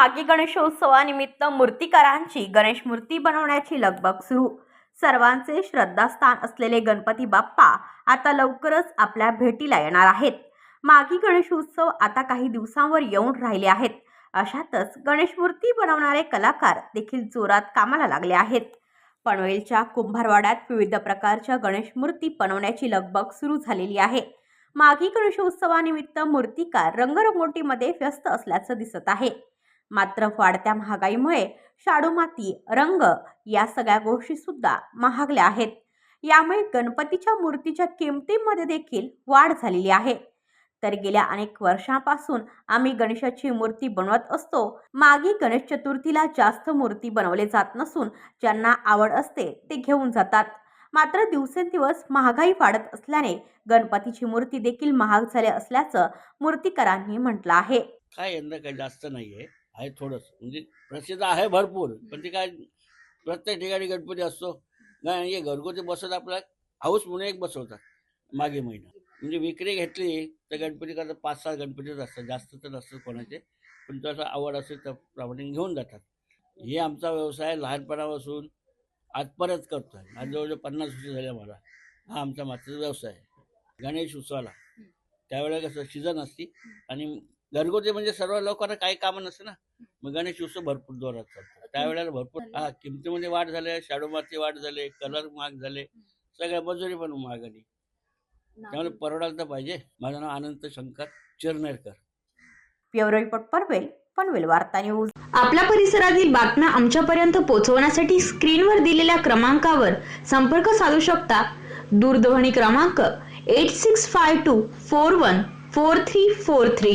मागी गणेशोत्सवानिमित्त मूर्तिकारांची गणेश मूर्ती बनवण्याची लगबग सुरू. सर्वांचे श्रद्धास्थान असलेले गणपती बाप्पा आता लवकरच आपल्या भेटीला येणार आहेत. मागी गणेशोत्सव आता काही दिवसांवर येऊन राहिले आहेत. अशातच गणेश मूर्ती बनवणारे कलाकार देखील जोरात कामाला लागले आहेत. पनवेलच्या कुंभारवाड्यात विविध प्रकारच्या गणेश मूर्ती बनवण्याची लगबग सुरू झालेली आहे. मागी गणेशोत्सवानिमित्त मूर्तिकार रंगरंगोटीमध्ये व्यस्त असल्याचं दिसत आहे. मात्र वाढत्या महागाईमुळे शाडू माती रंग या सगळ्या गोष्टी सुद्धा महागल्या आहेत. यामुळे गणपतीच्या मूर्तीच्या किमतीमध्ये देखील वाढ झालेली आहे. तर गेल्या अनेक वर्षांपासून आम्ही गणेशाची मूर्ती बनवत असतो. मागे गणेश चतुर्थीला जास्त मूर्ती बनवले जात नसून ज्यांना आवड असते ते घेऊन जातात. मात्र दिवसेंदिवस महागाई वाढत असल्याने गणपतीची मूर्ती देखील महाग झाले असल्याचं मूर्तिकारांनी म्हटलं आहे. काय यंदा काही जास्त नाहीये. आहे थोडंच म्हणजे प्रसिद्ध आहे भरपूर पण ते काय प्रत्येक ठिकाणी गणपती असतो. नाही हे घरगुती बसवत आपला हाऊस म्हणून एक बसवतात मागे महिना. म्हणजे विक्री घेतली तर गणपती करता पाच सहा गणपतीच असतात. जास्त तर नसतात कोणाचे पण जसं आवड असेल त्याप्रमाणे घेऊन जातात. हे आमचा व्यवसाय लहानपणापासून आजपर्यंत करतो आहे. आज जवळजवळ पन्नास वर्ष झाले मला हा आमचा मात्र व्यवसाय आहे. गणेश उत्सवाला. त्यावेळेला कसं सीझन असते आणि घरगुती म्हणजे सर्व लोकांना काही कामं नसतं ना. मग गणेश उत्सव भरपूर जोरात चालतो. त्यावेळेला भरपूर हा किमतीमध्ये वाढ झाली शाडू माती वाढ झाले कलर महाग झाले सगळ्या मजुरी पण महाग आली. त्यामुळे परवडायला तर पाहिजे. माझं नाव Anant Shankar Chirnerkar. Bureau report Panvel Panvel Varta news. आपल्या परिसरातील बातम्या आमच्यापर्यंत पोहोचवण्यासाठी स्क्रीनवर दिलेल्या क्रमांकावर संपर्क साधू शकता. दूरध्वनी क्रमांक eight six five two four one four three four three